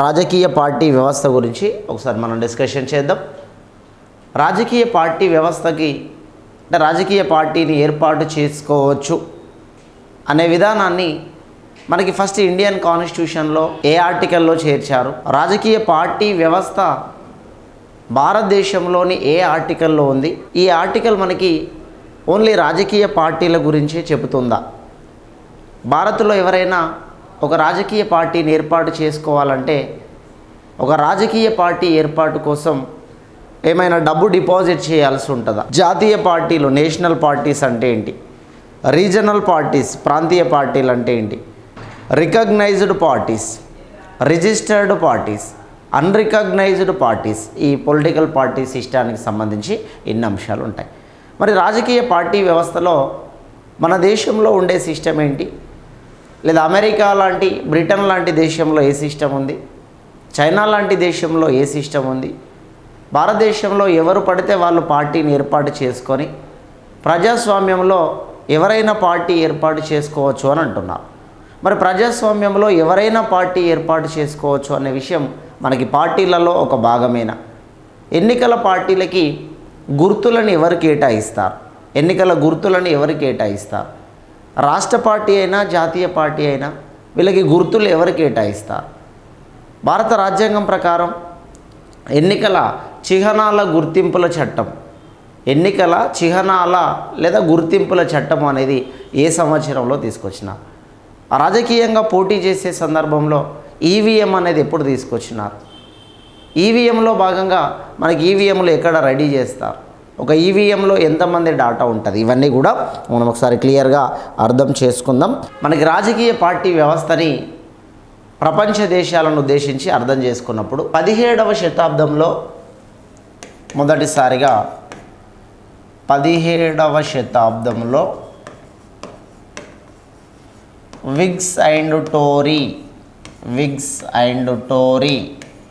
రాజకీయ పార్టీ వ్యవస్థ గురించి ఒకసారి మనం డిస్కషన్ చేద్దాం. రాజకీయ పార్టీ వ్యవస్థకి అంటే రాజకీయ పార్టీని ఏర్పాటు చేసుకోవచ్చు అనే విధానాన్ని మనకి ఫస్ట్ ఇండియన్ కాన్స్టిట్యూషన్లో ఏ ఆర్టికల్లో చేర్చారు? రాజకీయ పార్టీ వ్యవస్థ భారతదేశంలోని ఏ ఆర్టికల్లో ఉంది? ఈ ఆర్టికల్ మనకి ఓన్లీ రాజకీయ పార్టీల గురించే చెబుతుందా? భారత్లో ఎవరైనా ఒక రాజకీయ పార్టీని ఏర్పాటు చేసుకోవాలంటే ఒక రాజకీయ పార్టీ ఏర్పాటు కోసం ఏమైనా డబ్బు డిపాజిట్ చేయాల్సి ఉంటుందా? జాతీయ పార్టీలు నేషనల్ పార్టీస్ అంటే ఏంటి? రీజనల్ పార్టీస్ ప్రాంతీయ పార్టీలు అంటే ఏంటి? Recognised parties registered parties unrecognised parties ఈ పొలిటికల్ పార్టీ సిస్టానికి సంబంధించి ఇన్ని అంశాలు ఉంటాయి? మరి రాజకీయ పార్టీ వ్యవస్థలో మన దేశంలో ఉండే సిస్టమ్ ఏంటి? లేదా అమెరికా లాంటి బ్రిటన్ లాంటి దేశంలో ఏ సిస్టమ్ ఉంది? చైనా లాంటి దేశంలో ఏ సిస్టమ్ ఉంది? భారతదేశంలో ఎవరు పడితే వాళ్ళు పార్టీని ఏర్పాటు చేసుకొని ప్రజాస్వామ్యంలో ఎవరైనా పార్టీ ఏర్పాటు చేసుకోవచ్చు అని అంటున్నారు. మరి ప్రజాస్వామ్యంలో ఎవరైనా పార్టీ ఏర్పాటు చేసుకోవచ్చు అనే విషయం మనకి పార్టీలలో ఒక భాగమేనా? ఎన్నికల పార్టీలకి గుర్తులను ఎవరు కేటాయిస్తారు? ఎన్నికల గుర్తులను ఎవరు కేటాయిస్తారు? రాష్ట్ర పార్టీ అయినా జాతీయ పార్టీ అయినా వీళ్ళకి గుర్తులు ఎవరు కేటాయిస్తారు భారత రాజ్యాంగం ప్రకారం ఎన్నికల చిహ్నాల గుర్తింపుల చట్టం. ఎన్నికల చిహ్నాల లేదా గుర్తింపుల చట్టం అనేది ఏ సంవత్సరంలో తీసుకొచ్చినారు రాజకీయంగా పోటీ చేసే సందర్భంలో ఈవీఎం అనేది ఎప్పుడు తీసుకొచ్చినారు? ఈవీఎంలో భాగంగా మనకి ఈవీఎంలు ఎక్కడ రెడీ చేస్తారు? ఒక ఈవీఎంలో ఎంతమంది డాటా ఉంటుంది? ఇవన్నీ కూడా మనం ఒకసారి క్లియర్గా అర్థం చేసుకుందాం. మనకి రాజకీయ పార్టీ వ్యవస్థని ప్రపంచ దేశాలను ఉద్దేశించి అర్థం చేసుకున్నప్పుడు పదిహేడవ శతాబ్దంలో మొదటిసారిగా పదిహేడవ శతాబ్దంలో Whigs and Tory Whigs and Tory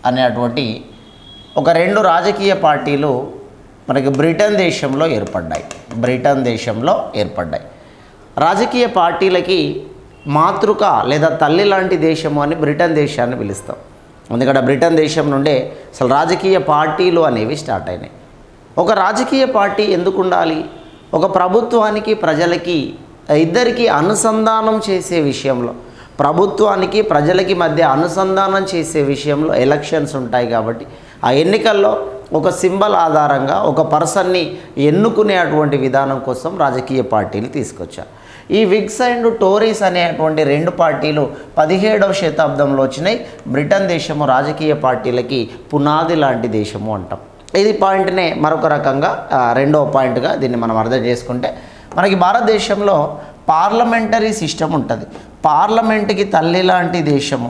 అనేటువంటి ఒక రెండు రాజకీయ పార్టీలు మనకి బ్రిటన్ దేశంలో ఏర్పడ్డాయి. బ్రిటన్ దేశంలో ఏర్పడ్డాయి. రాజకీయ పార్టీలకి మాతృక లేదా తల్లి లాంటి దేశము అని బ్రిటన్ దేశాన్ని పిలుస్తాం. ఎందుకంటే బ్రిటన్ దేశం నుండే అసలు రాజకీయ పార్టీలు అనేవి స్టార్ట్ అయినాయి. ఒక రాజకీయ పార్టీ ఎందుకు ఉండాలి? ఒక ప్రభుత్వానికి ప్రజలకి ఇద్దరికి అనుసంధానం చేసే విషయంలో ప్రభుత్వానికి ప్రజలకి మధ్య అనుసంధానం చేసే విషయంలో ఎలక్షన్స్ ఉంటాయి కాబట్టి ఆ ఎన్నికల్లో ఒక సింబల్ ఆధారంగా ఒక పర్సన్ని ఎన్నుకునేటువంటి విధానం కోసం రాజకీయ పార్టీలు తీసుకొచ్చారు. ఈ విగ్స్ అండ్ టోరీస్ అనేటువంటి రెండు పార్టీలు పదిహేడవ శతాబ్దంలో వచ్చినాయి. బ్రిటన్ దేశము రాజకీయ పార్టీలకి పునాది లాంటి దేశము అంటాం. ఇది పాయింట్నే మరొక రకంగా రెండవ పాయింట్గా దీన్ని మనం అర్థం చేసుకుంటే మనకి భారతదేశంలో పార్లమెంటరీ సిస్టమ్ ఉంటుంది. పార్లమెంట్కి తల్లి లాంటి దేశము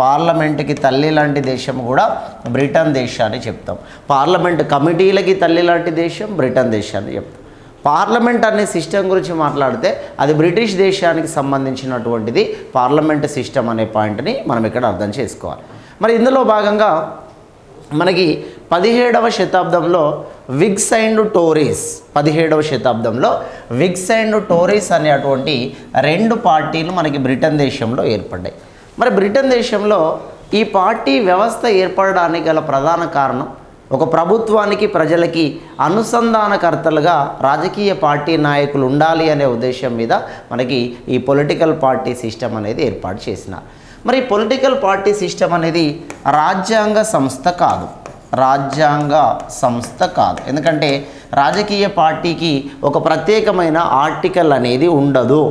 పార్లమెంట్కి తల్లి లాంటి దేశం కూడా బ్రిటన్ దేశాన్ని చెప్తాం. పార్లమెంట్ కమిటీలకి తల్లి లాంటి దేశం బ్రిటన్ దేశాన్ని చెప్తాం. పార్లమెంట్ అనే సిస్టమ్ గురించి మాట్లాడితే అది బ్రిటిష్ దేశానికి సంబంధించినటువంటిది పార్లమెంట్ సిస్టమ్ అనే పాయింట్ని మనం ఇక్కడ అర్థం చేసుకోవాలి. మరి ఇందులో భాగంగా మనకి పదిహేడవ శతాబ్దంలో విగ్స్ అండ్ టోరీస్ పదిహేడవ శతాబ్దంలో విగ్స్ అండ్ టోరీస్ అనేటువంటి రెండు పార్టీలు మనకి బ్రిటన్ దేశంలో ఏర్పడ్డాయి. మరి బ్రిటన్ దేశంలో ఈ పార్టీ వ్యవస్థ ఏర్పడడానికి గల ప్రధాన కారణం ఒక ప్రభుత్వానికి ప్రజలకి అనుసంధానకర్తలుగా రాజకీయ పార్టీ నాయకులు ఉండాలి అనే ఉద్దేశం మీద మనకి ఈ పొలిటికల్ పార్టీ సిస్టమ్ అనేది ఏర్పాటు చేసిన. మరి పొలిటికల్ పార్టీ సిస్టమ్ అనేది రాజ్యాంగ సంస్థ కాదు. రాజ్యాంగ సంస్థ కాదు. ఎందుకంటే రాజకీయ పార్టీకి ఒక ప్రత్యేకమైన ఆర్టికల్ అనేది ఉండదు.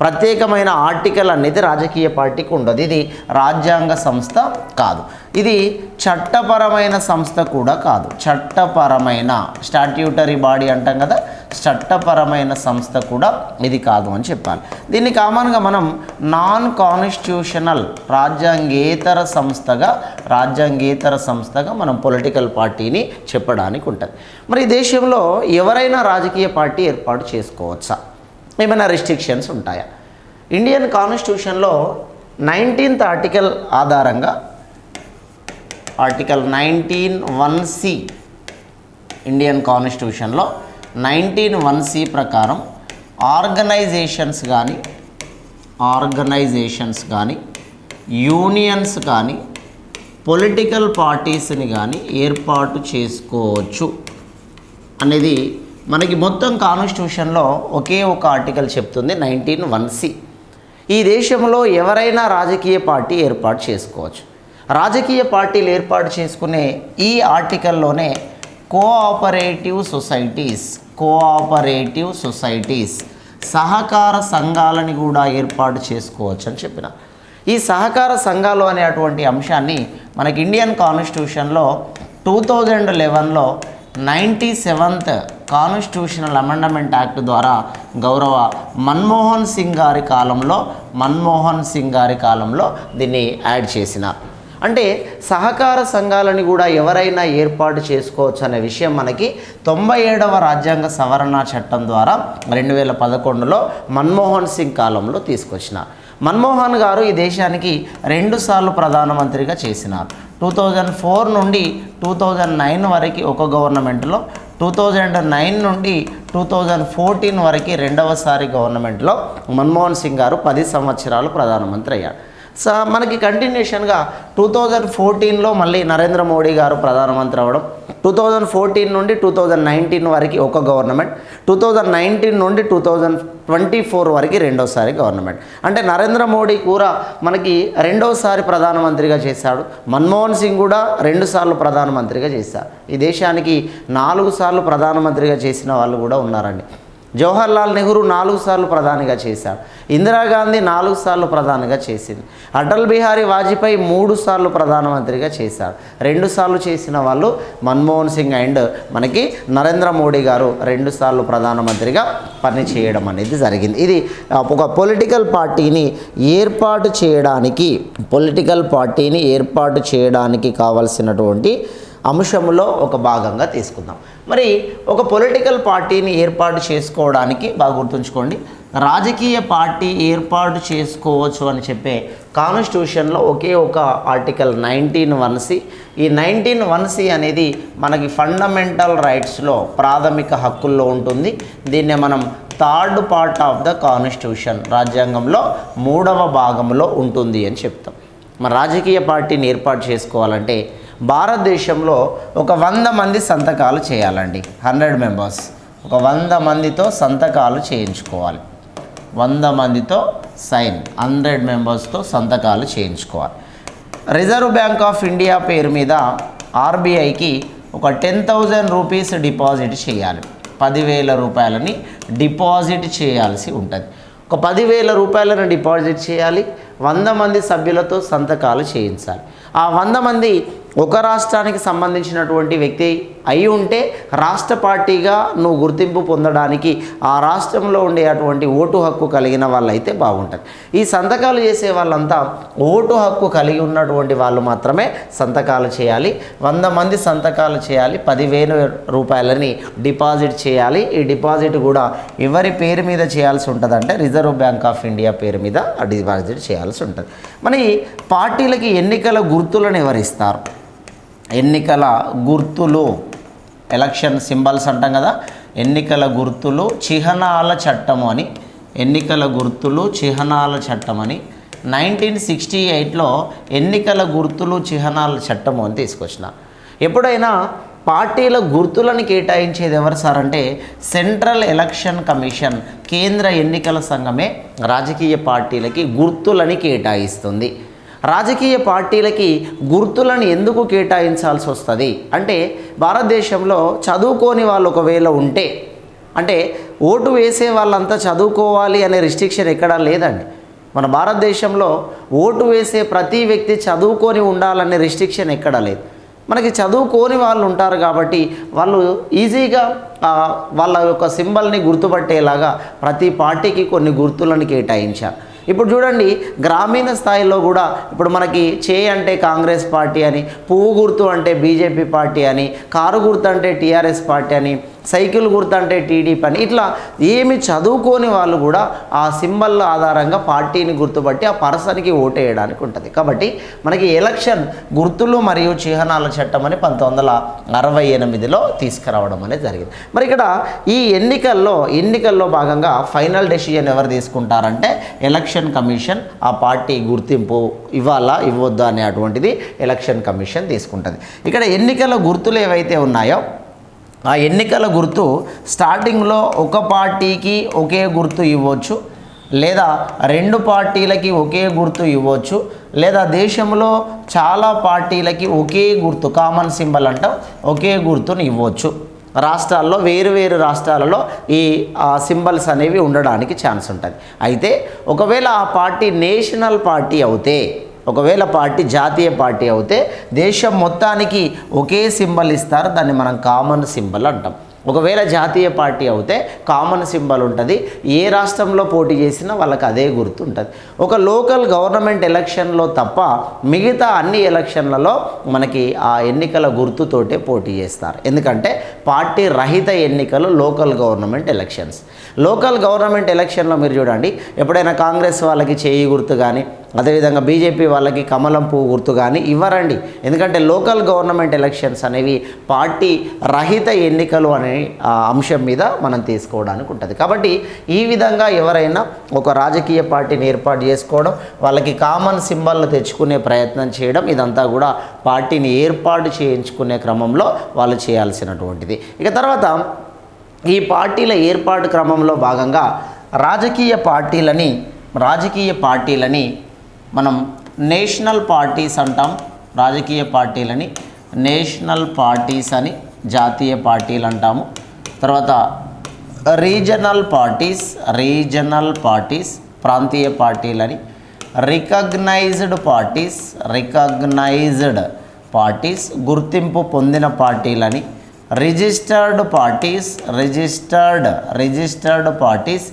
ప్రత్యేకమైన ఆర్టికల్ అనేది రాజకీయ పార్టీకి ఉండదు. ఇది రాజ్యాంగ సంస్థ కాదు. ఇది చట్టపరమైన సంస్థ కూడా కాదు. చట్టపరమైన స్టాట్యూటరీ బాడీ అంటాం కదా చట్టపరమైన సంస్థ కూడా ఇది కాదు అని చెప్పాలి. దీన్ని కామన్గా మనం నాన్ కాన్స్టిట్యూషనల్ రాజ్యాంగేతర సంస్థగా రాజ్యాంగేతర సంస్థగా మనం పొలిటికల్ పార్టీని చెప్పడానికి ఉంటుంది. మరి ఈ దేశంలో ఎవరైనా రాజకీయ పార్టీ ఏర్పాటు చేసుకోవచ్చా? ఏమైనా రిస్ట్రిక్షన్స్ ఉంటాయా? ఇండియన్ కాన్స్టిట్యూషన్లో నైన్టీన్త్ ఆర్టికల్ ఆధారంగా article nineteen one C Indian కాన్స్టిట్యూషన్లో నైన్టీన్ వన్ సి ప్రకారం ఆర్గనైజేషన్స్ కానీ ఆర్గనైజేషన్స్ కానీ యూనియన్స్ కానీ పొలిటికల్ పార్టీస్ని కానీ ఏర్పాటు చేసుకోవచ్చు. అనేది మనకి మొత్తం కాన్స్టిట్యూషన్లో ఒకే ఒక ఆర్టికల్ చెప్తుంది నైన్టీన్ వన్ సి. ఈ దేశంలో ఎవరైనా రాజకీయ పార్టీ ఏర్పాటు చేసుకోవచ్చు. రాజకీయ పార్టీలు ఏర్పాటు చేసుకునే ఈ ఆర్టికల్లోనే కోఆపరేటివ్ సొసైటీస్ కోఆపరేటివ్ సొసైటీస్ సహకార సంఘాలని కూడా ఏర్పాటు చేసుకోవచ్చు అని చెప్పిన. ఈ సహకార సంఘాలు అనేటువంటి అంశాన్ని మనకి ఇండియన్ కాన్స్టిట్యూషన్లో two thousand లెవెన్లో ninety seventh constitutional amendment act ద్వారా గౌరవ మన్మోహన్ సింగ్ గారి కాలంలో మన్మోహన్ సింగ్ గారి కాలంలో దీన్ని యాడ్ చేసినారు అంటే సహకార సంఘాలని కూడా ఎవరైనా ఏర్పాటు చేసుకోవచ్చు అనే విషయం మనకి తొంభై ఏడవ రాజ్యాంగ సవరణ చట్టం ద్వారా రెండు వేల పదకొండులో మన్మోహన్ సింగ్ కాలంలో తీసుకొచ్చినారు మన్మోహన్ గారు ఈ దేశానికి రెండుసార్లు ప్రధానమంత్రిగా చేసినారు. టూ థౌజండ్ ఫోర్ నుండి టూ థౌజండ్ నైన్ వరకు ఒక గవర్నమెంట్లో టూ థౌజండ్ నైన్ నుండి టూ థౌజండ్ ఫోర్టీన్ వరకు రెండవసారి గవర్నమెంట్లో మన్మోహన్ సింగ్ గారు పది సంవత్సరాలు ప్రధానమంత్రి అయ్యారు. సో మనకి కంటిన్యూషన్గా టూ థౌజండ్ ఫోర్టీన్లో మళ్ళీ నరేంద్ర మోడీ గారు ప్రధానమంత్రి అవ్వడం టూ థౌజండ్ ఫోర్టీన్ నుండి టూ థౌజండ్ నైన్టీన్ వరకు ఒక గవర్నమెంట్ టూ థౌజండ్ నైన్టీన్ నుండి టూ థౌజండ్ ట్వంటీ ఫోర్ వరకు రెండోసారి గవర్నమెంట్ అంటే నరేంద్ర మోడీ కూడా మనకి రెండోసారి ప్రధానమంత్రిగా చేశాడు మన్మోహన్ సింగ్ కూడా రెండుసార్లు ప్రధానమంత్రిగా చేశారు ఈ దేశానికి నాలుగు సార్లు ప్రధానమంత్రిగా చేసిన వాళ్ళు కూడా ఉన్నారండి. జవహర్ లాల్ నెహ్రూ నాలుగు సార్లు ప్రధానిగా చేశాడు ఇందిరాగాంధీ నాలుగు సార్లు ప్రధానిగా చేసింది. అటల్ బిహారీ వాజ్పేయి మూడు సార్లు ప్రధానమంత్రిగా చేశారు. రెండు సార్లు చేసిన వాళ్ళు మన్మోహన్ సింగ్ అండ్ మనకి నరేంద్ర మోడీ గారు రెండు సార్లు ప్రధానమంత్రిగా పనిచేయడం అనేది జరిగింది. ఇది ఒక పొలిటికల్ పార్టీని ఏర్పాటు చేయడానికి పొలిటికల్ పార్టీని ఏర్పాటు చేయడానికి కావలసినటువంటి అంశంలో ఒక భాగంగా తీసుకుందాం. మరి ఒక పొలిటికల్ పార్టీని ఏర్పాటు చేసుకోవడానికి బాగా గుర్తుంచుకోండి. రాజకీయ పార్టీ ఏర్పాటు చేసుకోవచ్చు అని చెప్పే కాన్స్టిట్యూషన్లో ఒకే ఒక ఆర్టికల్ నైన్టీన్ వన్ సి ఈ నైన్టీన్ వన్ సి అనేది మనకి ఫండమెంటల్ రైట్స్లో ప్రాథమిక హక్కుల్లో ఉంటుంది. దీన్నే మనం third part of the constitution రాజ్యాంగంలో మూడవ భాగంలో ఉంటుంది అని చెప్తాం. మరి రాజకీయ పార్టీని ఏర్పాటు చేసుకోవాలంటే భారతదేశంలో ఒక వంద మంది సంతకాలు చేయాలండి. Hundred members. ఒక వంద మందితో సంతకాలు చేయించుకోవాలి. వంద మందితో సైన్. హండ్రెడ్ మెంబర్స్తో సంతకాలు చేయించుకోవాలి. రిజర్వ్ బ్యాంక్ ఆఫ్ ఇండియా పేరు మీద ఆర్బీఐకి ఒక టెన్ థౌజండ్ రూపీస్ డిపాజిట్ చేయాలి. పదివేల రూపాయలని డిపాజిట్ చేయాల్సి ఉంటుంది. ఒక పదివేల రూపాయలను డిపాజిట్ చేయాలి. వంద మంది సభ్యులతో సంతకాలు చేయించాలి. ఆ వంద మంది ఒక రాష్ట్రానికి సంబంధించినటువంటి వ్యక్తి అయి ఉంటే రాష్ట్ర పార్టీగా నువ్వు గుర్తింపు పొందడానికి ఆ రాష్ట్రంలో ఉండే అటువంటి ఓటు హక్కు కలిగిన వాళ్ళైతే బాగుంటుంది ఈ సంతకాలు చేసే వాళ్ళంతా ఓటు హక్కు కలిగి ఉన్నటువంటి వాళ్ళు మాత్రమే సంతకాలు చేయాలి. వంద మంది సంతకాలు చేయాలి. పదివేల రూపాయలని డిపాజిట్ చేయాలి. ఈ డిపాజిట్ కూడా ఎవరి పేరు మీద చేయాల్సి ఉంటుందంటే రిజర్వ్ బ్యాంక్ ఆఫ్ ఇండియా పేరు మీద డిపాజిట్ చేయాల్సి ఉంటుంది. మరి పార్టీలకి ఎన్నికల గుర్తులను ఎవరిస్తారు? ఎన్నికల గుర్తులు ఎలక్షన్ సింబల్స్ అంటాం కదా ఎన్నికల గుర్తులు చిహ్నాల చట్టము అని ఎన్నికల గుర్తులు చిహ్నాల చట్టం అని. నైన్టీన్ సిక్స్టీ ఎయిట్లో ఎన్నికల గుర్తులు చిహ్నాల చట్టము అని తీసుకొచ్చిన. ఎప్పుడైనా పార్టీల గుర్తులను కేటాయించేది ఎవరు సార్ అంటే సెంట్రల్ ఎలక్షన్ కమిషన్ కేంద్ర ఎన్నికల సంఘమే రాజకీయ పార్టీలకి గుర్తులని కేటాయిస్తుంది. రాజకీయ పార్టీలకి గుర్తులను ఎందుకు కేటాయించాల్సి వస్తుంది? అంటే భారతదేశంలో చదువుకోని వాళ్ళు ఒకవేళ ఉంటే అంటే ఓటు వేసే వాళ్ళంతా చదువుకోవాలి అనే రిస్ట్రిక్షన్ ఎక్కడా లేదండి. మన భారతదేశంలో ఓటు వేసే ప్రతి వ్యక్తి చదువుకొని ఉండాలనే రిస్ట్రిక్షన్ ఎక్కడా లేదు. మనకి చదువుకోని వాళ్ళు ఉంటారు కాబట్టి వాళ్ళు ఈజీగా వాళ్ళ యొక్క సింబల్ని గుర్తుపట్టేలాగా ప్రతి పార్టీకి కొన్ని గుర్తులను కేటాయించారు ఇప్పుడు చూడండి గ్రామీణ స్థాయిలో కూడా ఇప్పుడు మనకి చే అంటే కాంగ్రెస్ పార్టీ అని పువ్వు గుర్తు అంటే బీజేపీ పార్టీ అని కారు గుర్తు అంటే టీఆర్ఎస్ పార్టీ అని సైకిల్ గుర్తు అంటే టీడీపీ అని. ఇట్లా ఏమి చదువుకోని వాళ్ళు కూడా ఆ సింబల్ ఆధారంగా పార్టీని గుర్తుపట్టి ఆ పర్సన్కి ఓటేయడానికి ఉంటుంది. కాబట్టి మనకి ఎలక్షన్ గుర్తులు మరియు చిహ్నాల చట్టం అని పంతొమ్మిది వందల అరవై ఎనిమిదిలో తీసుకురావడం అనేది జరిగింది. మరి ఇక్కడ ఈ ఎన్నికల్లో ఎన్నికల్లో భాగంగా ఫైనల్ డెసిజన్ ఎవరు తీసుకుంటారంటే ఎలక్షన్ కమిషన్ ఆ పార్టీ గుర్తింపు ఇవ్వాలా ఇవ్వద్దా అనే అటువంటిది ఎలక్షన్ కమిషన్ తీసుకుంటుంది. ఇక్కడ ఎన్నికల గుర్తులు ఏవైతే ఉన్నాయో ఆ ఎన్నికల గుర్తు స్టార్టింగ్లో ఒక పార్టీకి ఒకే గుర్తు ఇవ్వచ్చు లేదా రెండు పార్టీలకి ఒకే గుర్తు ఇవ్వచ్చు లేదా దేశంలో చాలా పార్టీలకి ఒకే గుర్తు కామన్ సింబల్ అంటాం ఒకే గుర్తుని ఇవ్వచ్చు. రాష్ట్రాల్లో వేరు వేరు రాష్ట్రాలలో ఈ సింబల్స్ అనేవి ఉండడానికి ఛాన్స్ ఉంటుంది. అయితే ఒకవేళ ఆ పార్టీ నేషనల్ పార్టీ అవుతే ఒకవేళ పార్టీ జాతీయ పార్టీ అవుతే దేశం మొత్తానికి ఒకే సింబల్ ఇస్తారు దాన్ని మనం కామన్ సింబల్ అంటాం. ఒకవేళ జాతీయ పార్టీ అవుతే కామన్ సింబల్ ఉంటుంది. ఏ రాష్ట్రంలో పోటీ చేసినా వాళ్ళకి అదే గుర్తు ఉంటుంది. ఒక లోకల్ గవర్నమెంట్ ఎలక్షన్లో తప్ప మిగతా అన్ని ఎలక్షన్లలో మనకి ఆ ఎన్నికల గుర్తుతోటే పోటీ చేస్తారు. ఎందుకంటే పార్టీ రహిత ఎన్నికలు local government elections. Local government ఎలక్షన్లో మీరు చూడండి ఎప్పుడైనా కాంగ్రెస్ వాళ్ళకి చేయి గుర్తు కానీ అదేవిధంగా బీజేపీ వాళ్ళకి కమలం పువ్వు గుర్తు కానీ ఇవ్వరండి. ఎందుకంటే లోకల్ గవర్నమెంట్ ఎలక్షన్స్ అనేవి పార్టీ రహిత ఎన్నికలు అనే అంశం మీద మనం తీసుకోవడానికి ఉంటుంది. కాబట్టి ఈ విధంగా ఎవరైనా ఒక రాజకీయ పార్టీని ఏర్పాటు చేసుకోవడం వాళ్ళకి కామన్ సింబల్ను తెచ్చుకునే ప్రయత్నం చేయడం ఇదంతా కూడా పార్టీని ఏర్పాటు చేయించుకునే క్రమంలో వాళ్ళు చేయాల్సినటువంటిది. ఇక తర్వాత ఈ పార్టీల ఏర్పాటు క్రమంలో భాగంగా రాజకీయ పార్టీలని రాజకీయ పార్టీలని మనం నేషనల్ పార్టీస్ అంటాం రాజకీయ పార్టీలని. నేషనల్ పార్టీస్ అని జాతీయ పార్టీలు అంటాము. తర్వాత రీజనల్ పార్టీస్ రీజనల్ పార్టీస్ ప్రాంతీయ పార్టీలని. రికగ్నైజ్డ్ పార్టీస్ రికగ్నైజ్డ్ పార్టీస్ గుర్తింపు పొందిన పార్టీలని. Registered parties registered registered parties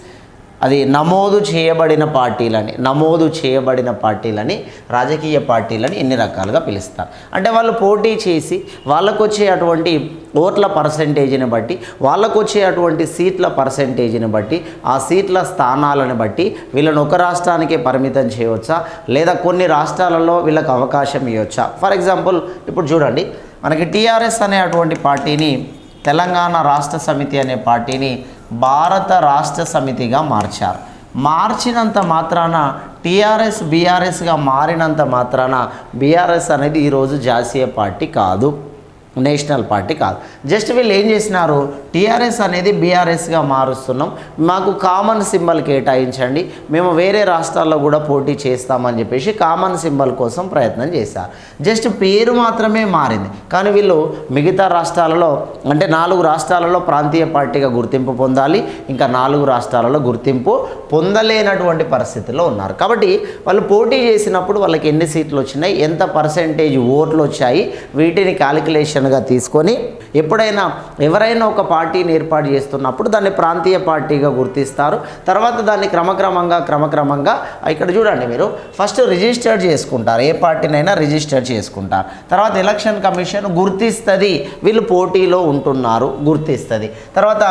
అది నమోదు చేయబడిన పార్టీలని నమోదు చేయబడిన పార్టీలని రాజకీయ పార్టీలని ఎన్ని రకాలుగా పిలుస్తారు? అంటే వాళ్ళు పోటీ చేసి వాళ్ళకు వచ్చే అటువంటి ఓట్ల పర్సంటేజ్ని బట్టి వాళ్ళకు వచ్చే అటువంటి సీట్ల పర్సంటేజ్ని బట్టి ఆ సీట్ల స్థానాలను బట్టి వీళ్ళని ఒక రాష్ట్రానికే పరిమితం చేయవచ్చా? లేదా కొన్ని రాష్ట్రాలలో వీళ్ళకి అవకాశం ఇవ్వచ్చా ఫర్ ఎగ్జాంపుల్ ఇప్పుడు చూడండి మనకి టీఆర్ఎస్ అనే అటువంటి పార్టీని తెలంగాణ రాష్ట్ర సమితి అనే పార్టీని భారత రాష్ట్ర సమితిగా మార్చారు. మార్చినంత మాత్రాన టీఆర్ఎస్ బీఆర్ఎస్గా మారినంత మాత్రాన బీఆర్ఎస్ అనేది ఈరోజు జాతీయ పార్టీ కాదు. నేషనల్ పార్టీ కాదు. జస్ట్ వీళ్ళు ఏం చేసినారు? టీఆర్ఎస్ అనేది బీఆర్ఎస్గా మారుస్తున్నాం. మాకు కామన్ సింబల్ కేటాయించండి. మేము వేరే రాష్ట్రాల్లో కూడా పోటీ చేస్తామని చెప్పేసి కామన్ సింబల్ కోసం ప్రయత్నం చేశారు. జస్ట్ పేరు మాత్రమే మారింది. కానీ వీళ్ళు మిగతా రాష్ట్రాలలో అంటే నాలుగు రాష్ట్రాలలో ప్రాంతీయ పార్టీగా గుర్తింపు పొందాలి ఇంకా నాలుగు రాష్ట్రాలలో గుర్తింపు పొందలేనటువంటి పరిస్థితిలో ఉన్నారు. కాబట్టి వాళ్ళు పోటీ చేసినప్పుడు వాళ్ళకి ఎన్ని సీట్లు వచ్చినాయి ఎంత పర్సెంటేజ్ ఓట్లు వచ్చాయి వీటిని క్యాలిక్యులేషన్ ఆలోచనగా తీసుకొని ఎప్పుడైనా ఎవరైనా ఒక పార్టీని ఏర్పాటు చేస్తున్నప్పుడు దాన్ని ప్రాంతీయ పార్టీగా గుర్తిస్తారు. తర్వాత దాన్ని క్రమక్రమంగా క్రమక్రమంగా ఇక్కడ చూడండి మీరు. ఫస్ట్ రిజిస్టర్ చేసుకుంటారు. ఏ పార్టీనైనా రిజిస్టర్ చేసుకుంటారు. తర్వాత ఎలక్షన్ కమిషన్ గుర్తిస్తుంది. వీళ్ళు పోటీలో ఉంటున్నారు. గుర్తిస్తుంది. తర్వాత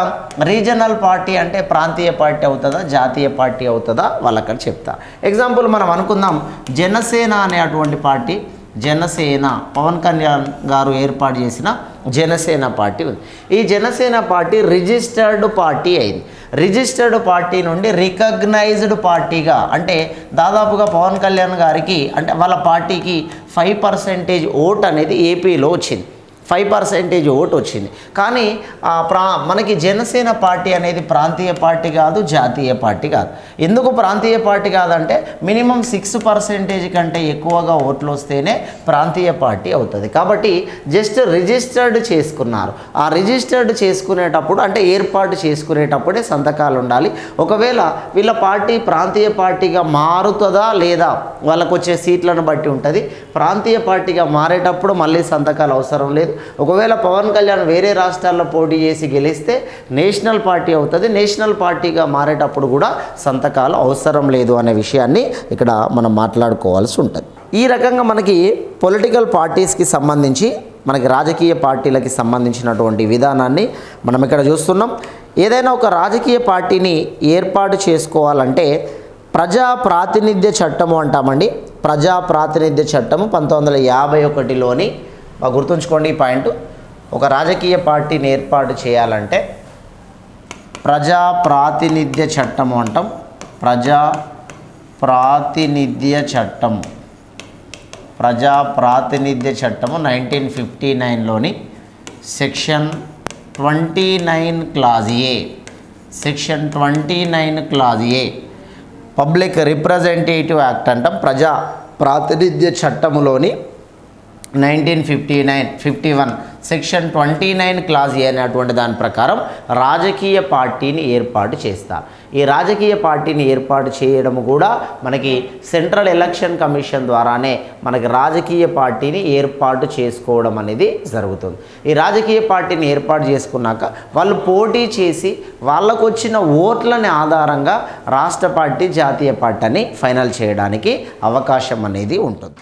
రీజనల్ పార్టీ అంటే ప్రాంతీయ పార్టీ అవుతుందా? జాతీయ పార్టీ అవుతుందా? వాళ్ళక్కడ చెప్తా ఎగ్జాంపుల్ మనం అనుకుందాం. జనసేన అనే అటువంటి పార్టీ జనసేన పవన్ కళ్యాణ్ గారు ఏర్పాటు చేసిన జనసేన పార్టీ ఉంది. ఈ జనసేన పార్టీ రిజిస్టర్డ్ పార్టీ అయింది. రిజిస్టర్డ్ పార్టీ నుండి రికగ్నైజ్డ్ పార్టీగా అంటే దాదాపుగా పవన్ కళ్యాణ్ గారికి అంటే వాళ్ళ పార్టీకి ఫైవ్ పర్సెంటేజ్ ఓట్ అనేది ఏపీలో వచ్చింది. ఫైవ్ పర్సెంటేజ్ ఓటు వచ్చింది. కానీ ఆ ప్రా మనకి జనసేన పార్టీ అనేది ప్రాంతీయ పార్టీ కాదు జాతీయ పార్టీ కాదు. ఎందుకు ప్రాంతీయ పార్టీ కాదంటే మినిమం సిక్స్ పర్సెంటేజ్ కంటే ఎక్కువగా ఓట్లు వస్తేనే ప్రాంతీయ పార్టీ అవుతుంది. కాబట్టి జస్ట్ రిజిస్టర్డ్ చేసుకున్నారు. ఆ రిజిస్టర్డ్ చేసుకునేటప్పుడు అంటే ఏర్పాటు చేసుకునేటప్పుడే సంతకాలు ఉండాలి. ఒకవేళ వీళ్ళ పార్టీ ప్రాంతీయ పార్టీగా మారుతుందా లేదా వాళ్ళకు వచ్చే సీట్లను బట్టి ఉంటుంది. ప్రాంతీయ పార్టీగా మారేటప్పుడు మళ్ళీ సంతకాలు అవసరం లేదు. ఒకవేళ పవన్ కళ్యాణ్ వేరే రాష్ట్రాల్లో పోటీ చేసి గెలిస్తే నేషనల్ పార్టీ అవుతుంది. నేషనల్ పార్టీగా మారేటప్పుడు కూడా సంతకాలు అవసరం లేదు అనే విషయాన్ని ఇక్కడ మనం మాట్లాడుకోవాల్సి ఉంటుంది. ఈ రకంగా మనకి పొలిటికల్ పార్టీస్కి సంబంధించి మనకి రాజకీయ పార్టీలకి సంబంధించినటువంటి విధానాన్ని మనం ఇక్కడ చూస్తున్నాం. ఏదైనా ఒక రాజకీయ పార్టీని ఏర్పాటు చేసుకోవాలంటే ప్రజా ప్రాతినిధ్య చట్టము అంటామండి. ప్రజా ప్రాతినిధ్య చట్టము పంతొమ్మిది వందల యాభై ఒకటిలోని బాగా గుర్తుంచుకోండి ఈ పాయింట్. ఒక రాజకీయ పార్టీని ఏర్పాటు చేయాలంటే ప్రజా ప్రాతినిధ్య చట్టం అంటాం. ప్రజా ప్రాతినిధ్య చట్టం ప్రజా ప్రాతినిధ్య చట్టము nineteen fifty నైన్లోని section twenty nine clause A. Section twenty nine clause A. Public representative act అంటాం. ప్రజా ప్రాతినిధ్య చట్టములోని nineteen fifty nine fifty one section twenty nine clause A అనేటువంటి దాని ప్రకారం రాజకీయ పార్టీని ఏర్పాటు చేస్తారు. ఈ రాజకీయ పార్టీని ఏర్పాటు చేయడం కూడా మనకి సెంట్రల్ ఎలక్షన్ కమిషన్ ద్వారానే మనకి రాజకీయ పార్టీని ఏర్పాటు చేసుకోవడం అనేది జరుగుతుంది. ఈ రాజకీయ పార్టీని ఏర్పాటు చేసుకున్నాక వాళ్ళు పోటీ చేసి వాళ్ళకు వచ్చిన ఓట్లని ఆధారంగా రాష్ట్ర పార్టీ జాతీయ పార్టీ అని ఫైనల్ చేయడానికి అవకాశం అనేది ఉంటుంది.